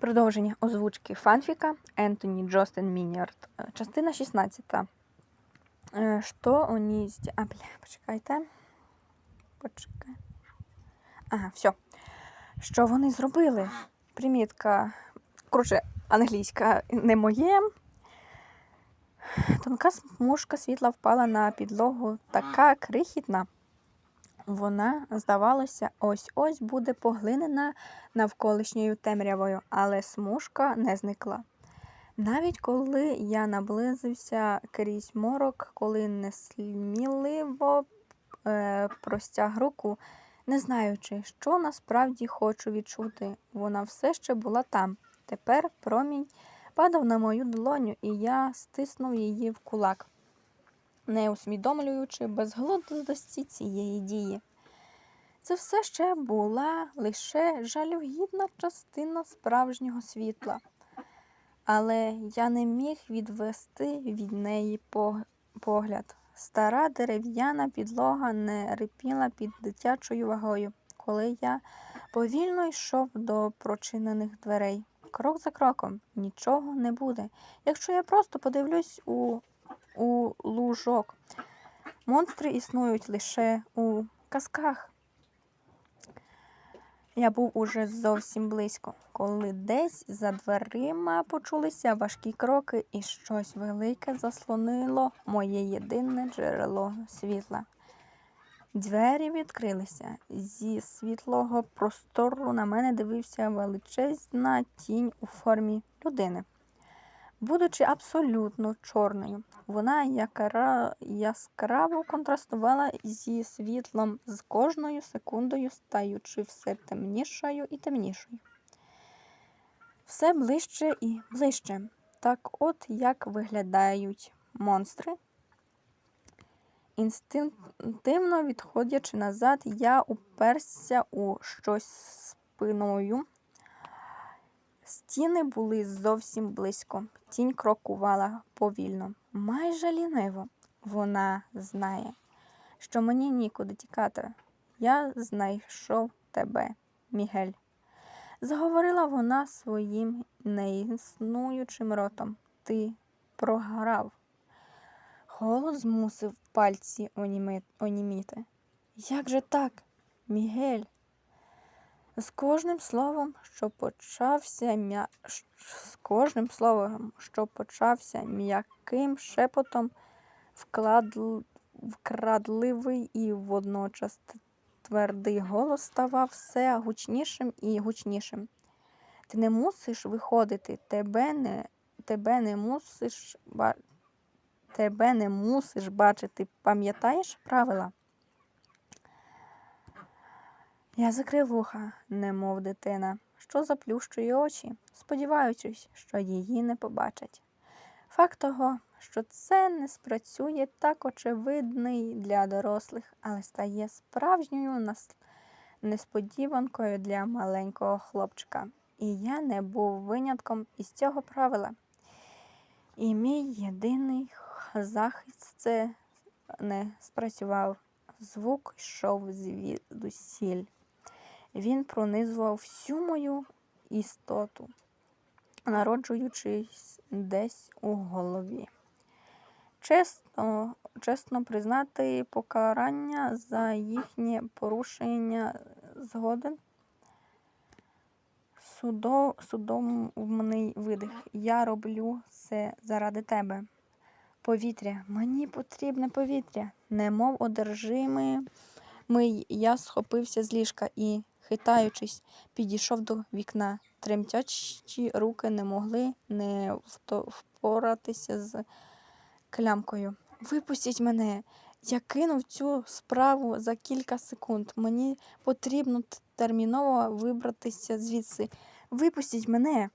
Продовження озвучки фанфіка Ентоні Джостин Мініард. Е, Частина 16. Е, Що вони. А, бля, почекайте. Почекай. Ага, все. Що вони зробили? Примітка. Коротше, англійська не моє. Тонка смужка світла впала на підлогу, така крихітна. Вона, здавалося, ось-ось буде поглинена навколишньою темрявою, але смужка не зникла. Навіть коли я наблизився крізь морок, коли несміливо е, простяг руку, не знаючи, що насправді хочу відчути, вона все ще була там. Тепер промінь падав на мою долоню, і я стиснув її в кулак, не усвідомлюючи безглуздості цієї дії. Це все ще була лише жалюгідна частина справжнього світла, але я не міг відвести від неї погляд. Стара дерев'яна підлога не рипіла під дитячою вагою, коли я повільно йшов до прочинених дверей. Крок за кроком нічого не буде, якщо я просто подивлюсь у, у. Монстри існують лише у казках. Я був уже зовсім близько, коли десь за дверима почулися важкі кроки, і щось велике заслонило моє єдине джерело світла. Двері відкрилися. Зі світлого простору на мене дивився величезна тінь у формі людини. Будучи абсолютно чорною, вона якара- яскраво контрастувала зі світлом з кожною секундою, стаючи все темнішою і темнішою. Все ближче і ближче. Так от як виглядають монстри. Інстинктивно відходячи назад, я уперся у щось спиною. Стіни були зовсім близько. Тінь крокувала повільно, майже ліниво. Вона знає, що мені нікуди тікати. Я знайшов тебе, Мігель. Заговорила вона своїм неіснуючим ротом. Ти програв. Голос змусив пальці оніміти. Як же так, Мігель? З кожним словом, що почався м'я... з кожним словом, що почався м'яким шепотом, вкладл... вкрадливий і водночас твердий голос ставав все гучнішим і гучнішим. Ти не мусиш виходити, тебе не, тебе не мусиш ба... тебе не мусиш бачити, пам'ятаєш правила? Я закрив вуха, немов дитина, що заплющує очі, сподіваючись, що її не побачать. Факт того, що це не спрацює так очевидний для дорослих, але стає справжньою несподіванкою для маленького хлопчика. І я не був винятком із цього правила. І мій єдиний захист це не спрацював. Звук йшов звідусіль. Він пронизував всю мою істоту, народжуючись десь у голові. Чесно, чесно признати покарання за їхнє порушення згоден. Судо, судомний видих. Я роблю це заради тебе. Повітря. Мені потрібне повітря. Немов одержимий, Мий я схопився з ліжка і, хитаючись, підійшов до вікна. Тремтячі руки не могли не впоратися з клямкою. Випустіть мене! Я кинув цю справу за кілька секунд. Мені потрібно терміново вибратися звідси. Випустіть мене!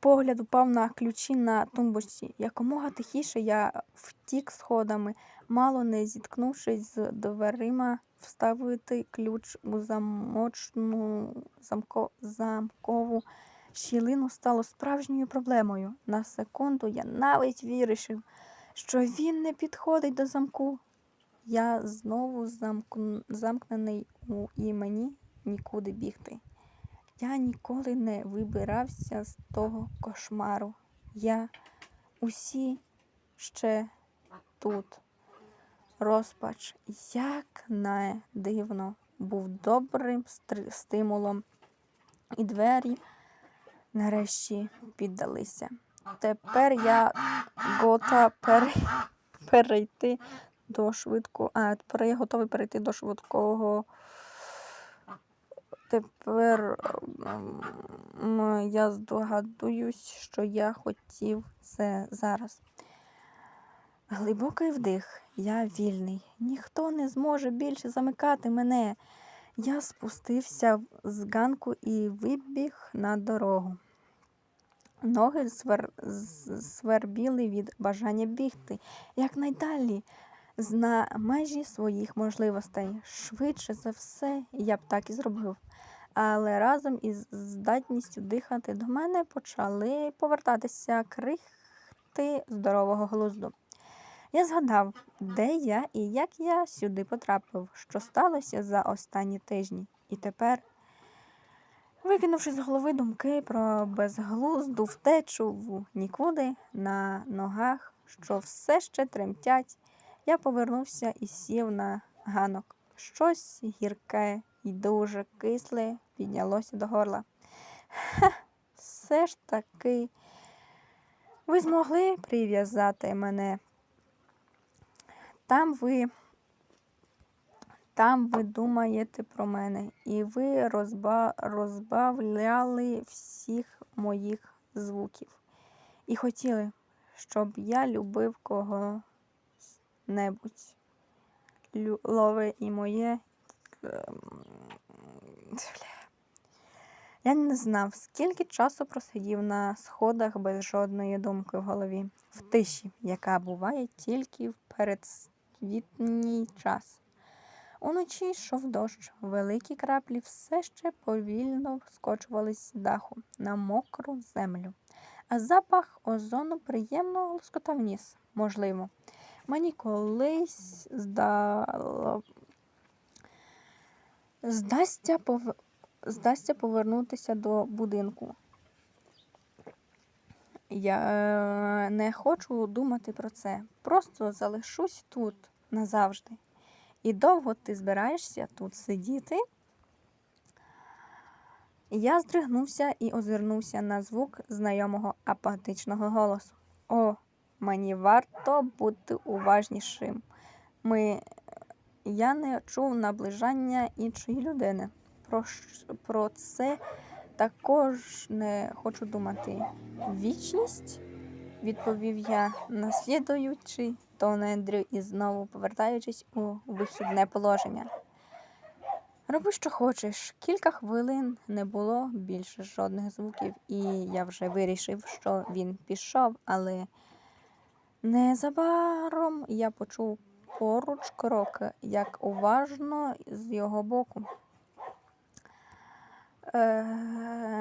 Погляд упав на ключі на тумбочці. Якомога тихіше я втік сходами, мало не зіткнувшись з дверима, вставити ключ у замочну замко, замкову щілину стало справжньою проблемою. На секунду я навіть вирішив, що він не підходить до замку. Я знову замкн... замкнений у і мені нікуди бігти. Я ніколи не вибирався з того кошмару. Я усі ще тут. Розпач, як не дивно, був добрим стимулом, і двері нарешті піддалися. Тепер я гота пере, перейти до швидкого. А, тепер готовий перейти до швидкого. Тепер я здогадуюсь, що я хотів це зараз. Глибокий вдих, я вільний. Ніхто не зможе більше замикати мене. Я спустився з ганку і вибіг на дорогу. Ноги свер... свербіли від бажання бігти якнайдалі, на межі своїх можливостей. Швидше за все, я б так і зробив. Але разом із здатністю дихати до мене почали повертатися крихти здорового глузду. Я згадав, де я і як я сюди потрапив, що сталося за останні тижні. І тепер, викинувши з голови думки про безглузду втечу в нікуди на ногах, що все ще тремтять, я повернувся і сів на ганок. Щось гірке і дуже кисле піднялося до горла. Ха, все ж таки, ви змогли прив'язати мене. Там ви, там ви думаєте про мене, і ви розба, розбавляли всіх моїх звуків. І хотіли, щоб я любив кого-небудь. Лю- Лове і моє. ем. Я не знав, скільки часу просидів на сходах без жодної думки в голові, в тиші, яка буває тільки в передсвітній час. Уночі йшов дощ, великі краплі все ще повільно скочувались з даху на мокру землю, а запах озону приємно лоскотав ніс, можливо. Мені колись здало... здасться, пов... здасться повернутися до будинку. Я е, не хочу думати про це. Просто залишусь тут назавжди. І довго ти збираєшся тут сидіти? Я здригнувся і озирнувся на звук знайомого апатичного голосу. О, мені варто бути уважнішим. Ми... Я не чув наближання іншої людини. Про, про це також не хочу думати. Вічність? відповів я, наслідуючи тон Ендрю і знову повертаючись у вихідне положення. Роби, що хочеш. Кілька хвилин не було більше жодних звуків, і я вже вирішив, що він пішов, але незабаром я почув поруч кроки, як уважно з його боку. Е,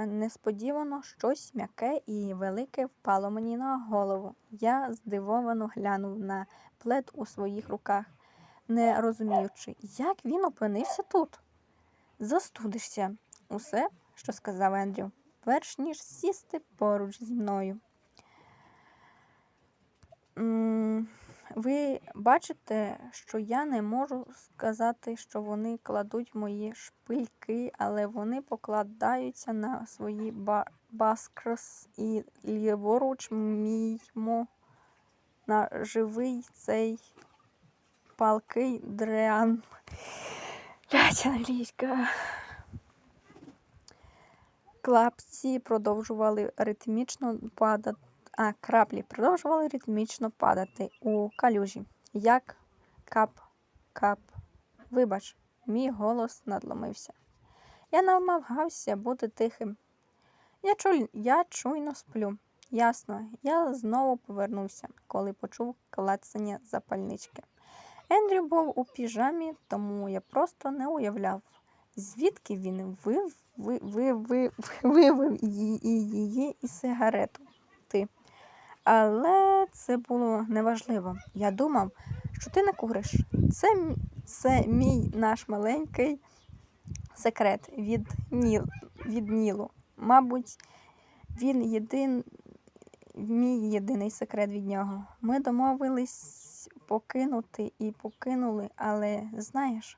несподівано щось м'яке і велике впало мені на голову. Я здивовано глянув на плед у своїх руках, не розуміючи, як він опинився тут. Застудишся. Усе, що сказав Ендрю, перш ніж сісти поруч зі мною. Ви бачите, що я не можу сказати, що вони кладуть мої шпильки, але вони покладаються на свої ба- баскрос і ліворуч міймо на живий цей палкий дрян. Блядь, англійська. Клапці продовжували ритмічно падати, а краплі продовжували ритмічно падати у калюжі. Як кап, кап. Вибач, мій голос надломився. Я намагався бути тихим. Я, чуль, я чуйно сплю. Ясно, я знову повернувся, коли почув клацання запальнички. Ендрю був у піжамі, тому я просто не уявляв, звідки він вив, ви, ви, ви, вивив її і сигарету. Але це було неважливо. Я думав, що ти не куриш. Це, це мій наш маленький секрет від, Ніл, від Нілу. Мабуть, він єдин, мій єдиний секрет від нього. Ми домовились покинути і покинули, але знаєш,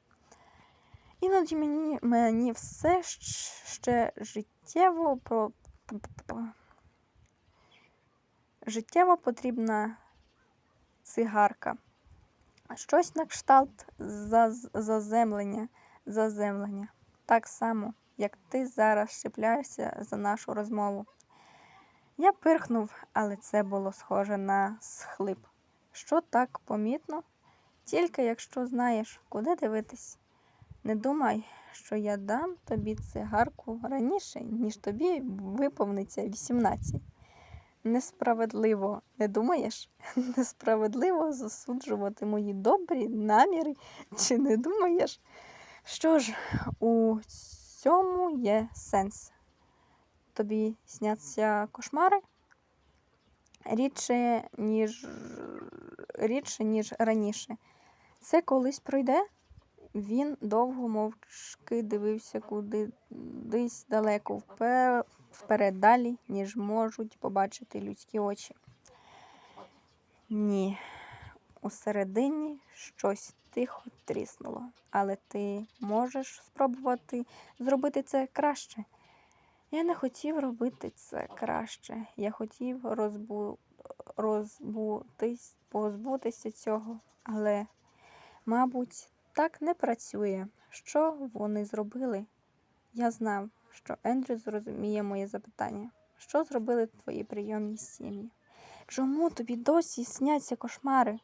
іноді мені, мені все ще життєво про. Життєво потрібна цигарка. Щось на кшталт заземлення, заземлення. Так само, як ти зараз щепляєшся за нашу розмову. Я пирхнув, але це було схоже на схлип. Що так помітно? Тільки якщо знаєш, куди дивитись. Не думай, що я дам тобі цигарку раніше, ніж тобі виповниться 18. Несправедливо, не думаєш? Несправедливо засуджувати мої добрі наміри, чи не думаєш? Що ж, у цьому є сенс. Тобі сняться кошмари? Рідше, ніж, рідше, ніж раніше. Це колись пройде? Він довго мовчки дивився кудись далеко впе- вперед далі, ніж можуть побачити людські очі. Ні, усередині щось тихо тріснуло, але ти можеш спробувати зробити це краще. Я не хотів робити це краще. Я хотів розбу... розбутись... позбутися цього, але, мабуть, так не працює. Що вони зробили? Я знав, що Ендрю зрозуміє моє запитання. Що зробили твої прийомні сім'ї? Чому тобі досі сняться кошмари?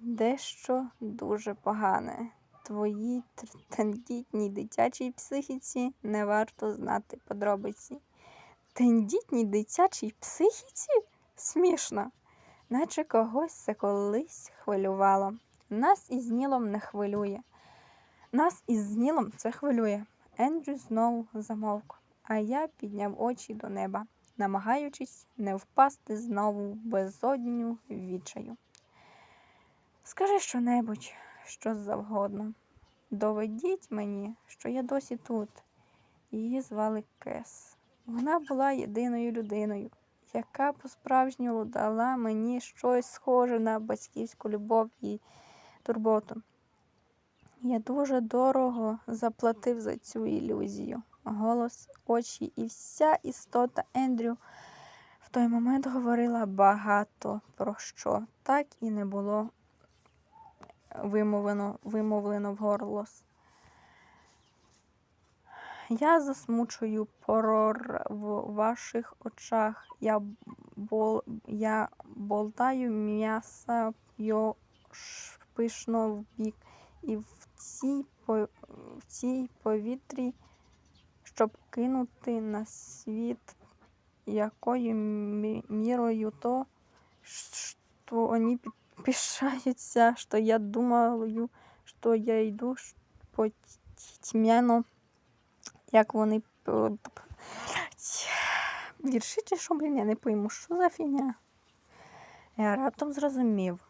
Дещо дуже погане. Твоїй тендітній дитячій психіці не варто знати подробиці. Тендітній дитячій психіці? Смішно. Наче когось це колись хвилювало. Нас із Нілом не хвилює. Нас із Нілом це хвилює. Ендрю знову замовк, а я підняв очі до неба, намагаючись не впасти знову в безодню відчаю. Скажи щонебудь, що завгодно. Доведіть мені, що я досі тут. Її звали Кес. Вона була єдиною людиною, яка по-справжньому дала мені щось схоже на батьківську любов і турботу. Я дуже дорого заплатив за цю ілюзію. Голос, очі і вся істота Ендрю в той момент говорила багато про що так і не було вимовлено, вимовлено вголос. Я засмучую порор в ваших очах. Я, бол, я болтаю м'яса його пишно в бік, і в цій, в цій повітрі, щоб кинути на світ якою мірою то, що вони пишаються, що я думаю, що я йду по т- тьмяно, як вони вірші чи що, блін, я не пойму, що за фігня. Я раптом зрозумів.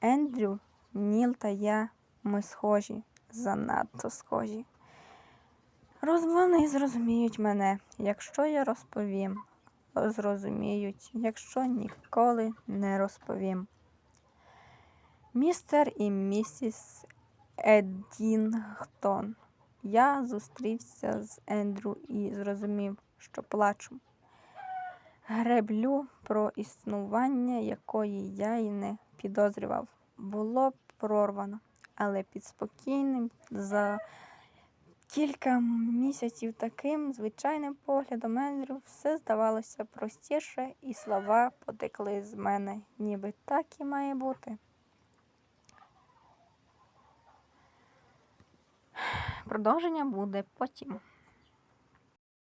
Ендрю, Ніл та я, ми схожі, занадто схожі. Вони зрозуміють мене, якщо я розповім. Зрозуміють, якщо ніколи не розповім. Містер і місіс Едінгтон. Я зустрівся з Ендрю і зрозумів, що плачу. Греблю про існування якої я й не підозрював. Було прорвано, але під спокійним за кілька місяців таким звичайним поглядом Ендрю все здавалося простіше, і слова потекли з мене, ніби так і має бути. Продовження буде потім.